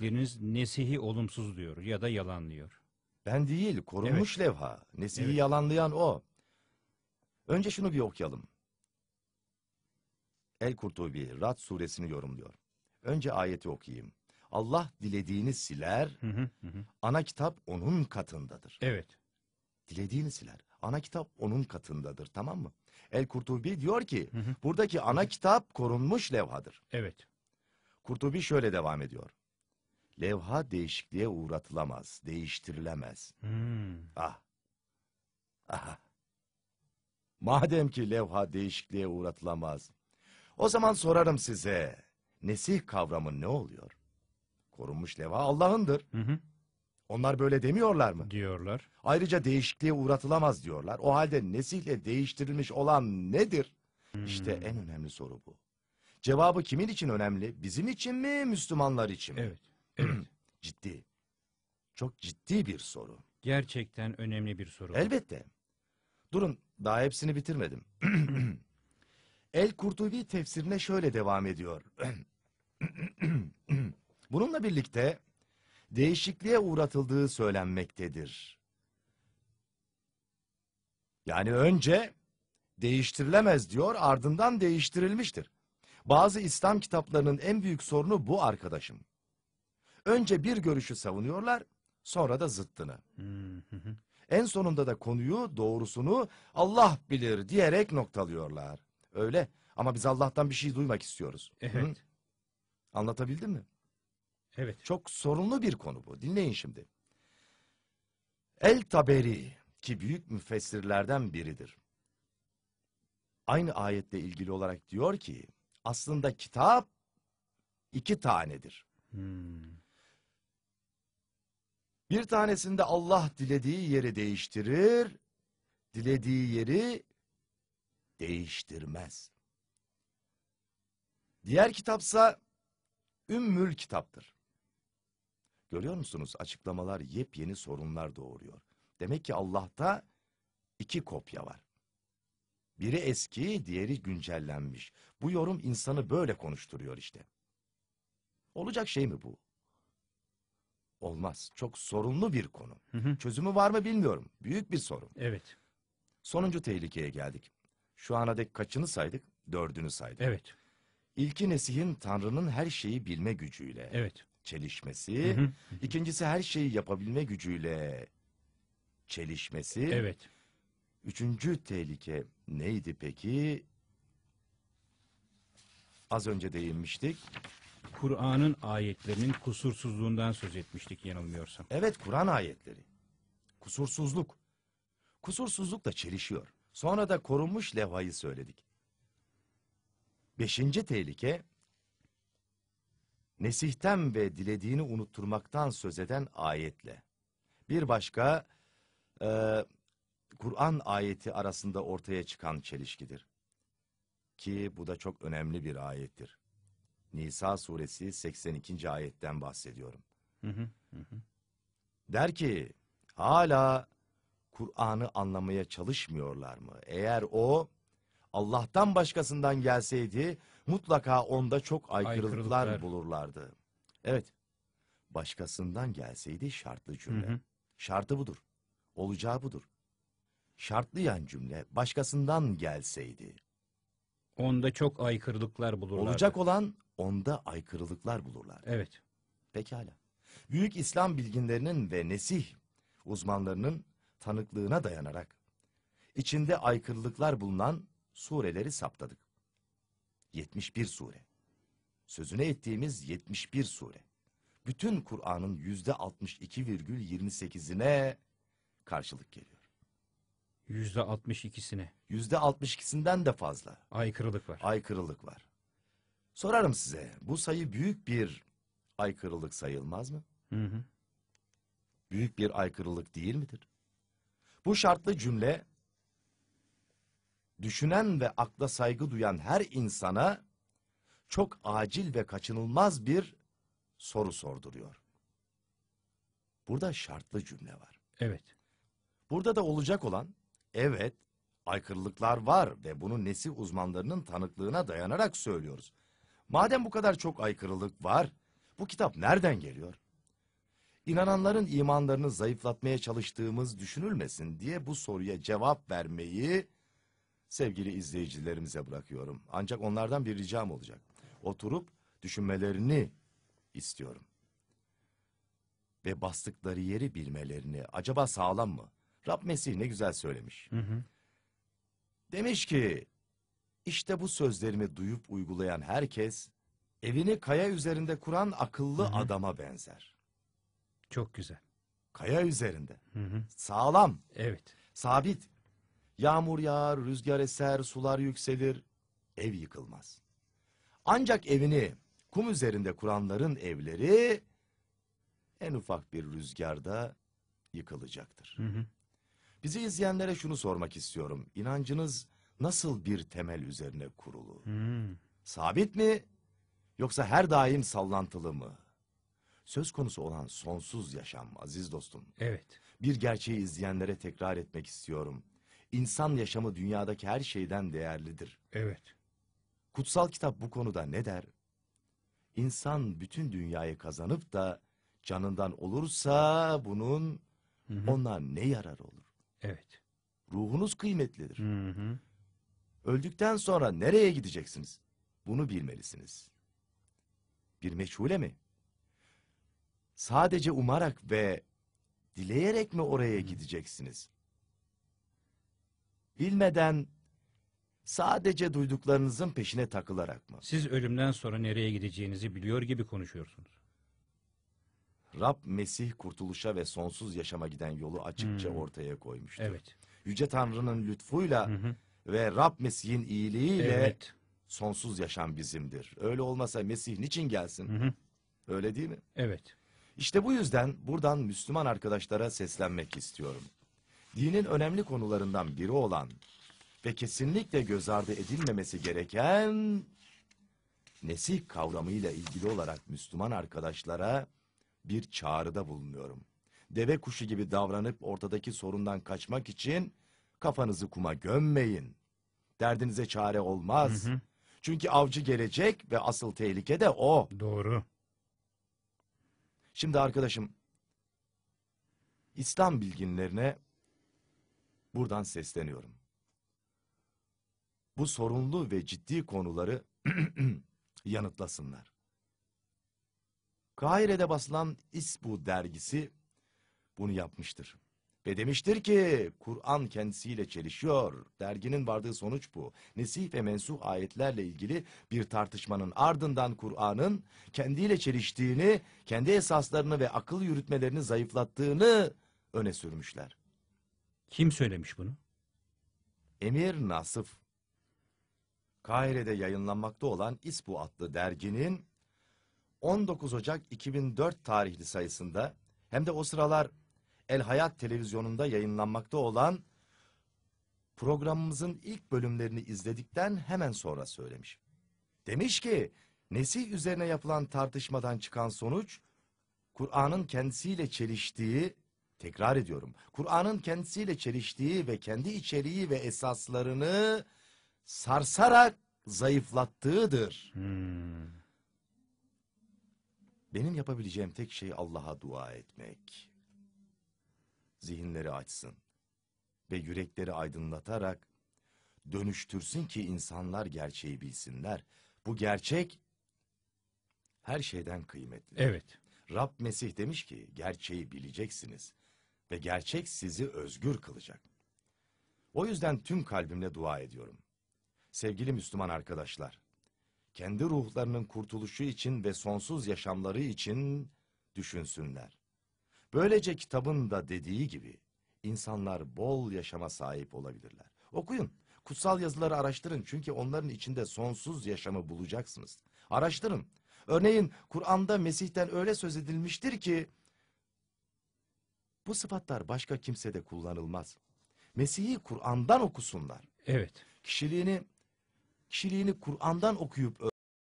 söyledikleriniz nesihi olumsuz diyor ya da yalanlıyor. Ben değil, korunmuş levha. Nesihi yalanlayan o. Önce şunu bir okuyalım. El-Kurtubi, Rad suresini yorumluyor. Önce ayeti okuyayım. Allah dilediğini siler, Hı hı, hı hı. ana kitap onun katındadır. Evet. Dilediğini siler. Ana kitap onun katındadır, tamam mı? El-Kurtubi diyor ki, hı. buradaki ana kitap korunmuş levhadır. Evet. Kurtubi şöyle devam ediyor. Levha değişikliğe uğratılamaz, değiştirilemez. Hmm. Ah. Aha. Madem ki levha değişikliğe uğratılamaz. O zaman sorarım size. Nesih kavramı ne oluyor? Korunmuş levha Allah'ındır. Hı hı. Onlar böyle demiyorlar mı? Diyorlar. Ayrıca değişikliğe uğratılamaz diyorlar. O halde nesihle değiştirilmiş olan nedir? İşte Hmm. en önemli soru bu. Cevabı kimin için önemli? Bizim için mi, Müslümanlar için mi? Evet. Evet. Ciddi. Çok ciddi bir soru. Gerçekten önemli bir soru. Elbette. Durun, daha hepsini bitirmedim. El Kurtubi tefsirine şöyle devam ediyor. Bununla birlikte değişikliğe uğratıldığı söylenmektedir. Yani önce değiştirilemez diyor, ardından değiştirilmiştir. Bazı İslam kitaplarının en büyük sorunu bu arkadaşım. Önce bir görüşü savunuyorlar, sonra da zıttını. Hmm. En sonunda da konuyu, doğrusunu Allah bilir diyerek noktalıyorlar. Öyle ama biz Allah'tan bir şey duymak istiyoruz. Hı? Evet. Anlatabildim mi? Evet. Çok sorunlu bir konu bu. Dinleyin şimdi. El Taberi ki büyük müfessirlerden biridir. Aynı ayetle ilgili olarak diyor ki aslında kitap iki tanedir. Hmm. Bir tanesinde Allah dilediği yeri değiştirir, dilediği yeri değiştirmez. Diğer kitapsa Ümmül Kitap'tır. Görüyor musunuz? Açıklamalar yepyeni sorunlar doğuruyor. Demek ki Allah'ta iki kopya var. Biri eski, diğeri güncellenmiş. Bu yorum insanı böyle konuşturuyor işte. Olacak şey mi bu? Olmaz. Çok sorunlu bir konu. Hı hı. Çözümü var mı bilmiyorum. Büyük bir sorun. Evet. Sonuncu tehlikeye geldik. Şu ana dek kaçını saydık? Dördünü saydık. Evet. İlki Nesih'in Tanrı'nın her şeyi bilme gücüyle Evet. çelişmesi. Hı hı. İkincisi her şeyi yapabilme gücüyle çelişmesi. Evet. Üçüncü tehlike neydi peki? Az önce değinmiştik. Kur'an'ın ayetlerinin kusursuzluğundan söz etmiştik yanılmıyorsam. Evet Kur'an ayetleri. Kusursuzluk. Kusursuzlukla çelişiyor. Sonra da korunmuş levhayı söyledik. Beşinci tehlike, nesihten ve dilediğini unutturmaktan söz eden ayetle. Bir başka, e, Kur'an ayeti arasında ortaya çıkan çelişkidir. Ki bu da çok önemli bir ayettir. Nisa suresi 82. ayetten bahsediyorum. Hı hı. Der ki hala Kur'an'ı anlamaya çalışmıyorlar mı? Eğer o Allah'tan başkasından gelseydi mutlaka onda çok aykırılıklar, Aykırılıklar. bulurlardı. Evet. Başkasından gelseydi şartlı cümle. Hı hı. Şartı budur. Olacağı budur. Şartlayan cümle başkasından gelseydi. Onda çok aykırılıklar bulurlar. Olacak olan onda aykırılıklar bulurlar. Evet. Pekala. Büyük İslam bilginlerinin ve nesih uzmanlarının tanıklığına dayanarak içinde aykırılıklar bulunan sureleri saptadık. 71 sure. Sözüne ettiğimiz 71 sure. Bütün Kur'an'ın yüzde 62,28'ine karşılık geliyor. Yüzde 62'sine Yüzde 62'sinden de fazla aykırılık var. aykırılık var. Sorarım size, bu sayı büyük bir aykırılık sayılmaz mı? Hı hı. büyük bir aykırılık değil midir? Bu şartlı cümle düşünen ve akla saygı duyan her insana çok acil ve kaçınılmaz bir soru sorduruyor. Burada şartlı cümle var. Evet. Burada da olacak olan evet aykırılıklar var ve bunu nesih uzmanlarının tanıklığına dayanarak söylüyoruz. Madem bu kadar çok aykırılık var, Bu kitap nereden geliyor? İnananların imanlarını zayıflatmaya çalıştığımız düşünülmesin diye bu soruya cevap vermeyi sevgili izleyicilerimize bırakıyorum. Ancak onlardan bir ricam olacak. Oturup düşünmelerini istiyorum. Ve bastıkları yeri bilmelerini. Acaba sağlam mı? Rab Mesih ne güzel söylemiş. Hı hı. Demiş ki, işte bu sözlerimi duyup uygulayan herkes, evini kaya üzerinde kuran akıllı Hı hı. adama benzer. Çok güzel. Kaya üzerinde. Hı hı. Sağlam, Evet. sabit. Yağmur yağar, rüzgar eser, sular yükselir, ev yıkılmaz. Ancak evini kum üzerinde kuranların evleri en ufak bir rüzgarda yıkılacaktır. Hı hı. Bizi izleyenlere şunu sormak istiyorum. İnancınız nasıl bir temel üzerine kurulu? Hı. Sabit mi yoksa her daim sallantılı mı? Söz konusu olan sonsuz yaşam aziz dostum. Evet. Bir gerçeği izleyenlere tekrar etmek istiyorum. İnsan yaşamı dünyadaki her şeyden değerlidir. Evet. Kutsal kitap bu konuda ne der? İnsan bütün dünyayı kazanıp da canından olursa bunun Hı hı. ona ne yarar olur? Evet. Ruhunuz kıymetlidir. Hı hı. Öldükten sonra nereye gideceksiniz? Bunu bilmelisiniz. Bir meçhule mi? Sadece umarak ve dileyerek mi oraya gideceksiniz? Bilmeden sadece duyduklarınızın peşine takılarak mı? Siz ölümden sonra nereye gideceğinizi biliyor gibi konuşuyorsunuz. Rab Mesih kurtuluşa ve sonsuz yaşama giden yolu açıkça Hmm. ortaya koymuştur. Evet. Yüce Tanrı'nın lütfuyla Hı hı. Ve Rab Mesih'in iyiliğiyle Evet. sonsuz yaşam bizimdir. Öyle olmasa Mesih niçin gelsin? Hı hı. Öyle değil mi? Evet. İşte bu yüzden buradan Müslüman arkadaşlara seslenmek istiyorum. Dinin önemli konularından biri olan ve kesinlikle göz ardı edilmemesi gereken nesih kavramıyla ilgili olarak Müslüman arkadaşlara bir çağrıda bulunuyorum. Deve kuşu gibi davranıp ortadaki sorundan kaçmak için kafanızı kuma gömmeyin. Derdinize çare olmaz. Hı hı. Çünkü avcı gelecek ve asıl tehlike de o. Doğru. Şimdi arkadaşım, İslam bilginlerine buradan sesleniyorum. Bu sorunlu ve ciddi konuları yanıtlasınlar. Kahire'de basılan İsbu dergisi bunu yapmıştır. Ve demiştir ki Kur'an kendisiyle çelişiyor. Derginin vardığı sonuç bu. Nesih ve mensuh ayetlerle ilgili bir tartışmanın ardından Kur'an'ın kendiyle çeliştiğini, kendi esaslarını ve akıl yürütmelerini zayıflattığını öne sürmüşler. Kim söylemiş bunu? Emir Nasıf, Kahire'de yayınlanmakta olan İsbu adlı derginin 19 Ocak 2004 tarihli sayısında hem de o sıralar El Hayat televizyonunda yayınlanmakta olan programımızın ilk bölümlerini izledikten hemen sonra söylemiş. Demiş ki Nesih üzerine yapılan tartışmadan çıkan sonuç Kur'an'ın kendisiyle çeliştiği tekrar ediyorum. Kur'an'ın kendisiyle çeliştiği ve kendi içeriği ve esaslarını sarsarak zayıflattığıdır. Hmm. Benim yapabileceğim tek şey Allah'a dua etmek. Zihinleri açsın ve yürekleri aydınlatarak dönüştürsün ki insanlar gerçeği bilsinler. Bu gerçek her şeyden kıymetli. Evet. Rab Mesih demiş ki gerçeği bileceksiniz ve gerçek sizi özgür kılacak. O yüzden tüm kalbimle dua ediyorum. Sevgili Müslüman arkadaşlar, kendi ruhlarının kurtuluşu için ve sonsuz yaşamları için düşünsünler. Böylece kitabın da dediği gibi insanlar bol yaşama sahip olabilirler. Okuyun, kutsal yazıları araştırın çünkü onların içinde sonsuz yaşamı bulacaksınız. Araştırın. Örneğin Kur'an'da Mesih'ten öyle söz edilmiştir ki bu sıfatlar başka kimsede kullanılmaz. Mesih'i Kur'an'dan okusunlar. Evet. Kişiliğini kişiliğini Kur'an'dan okuyup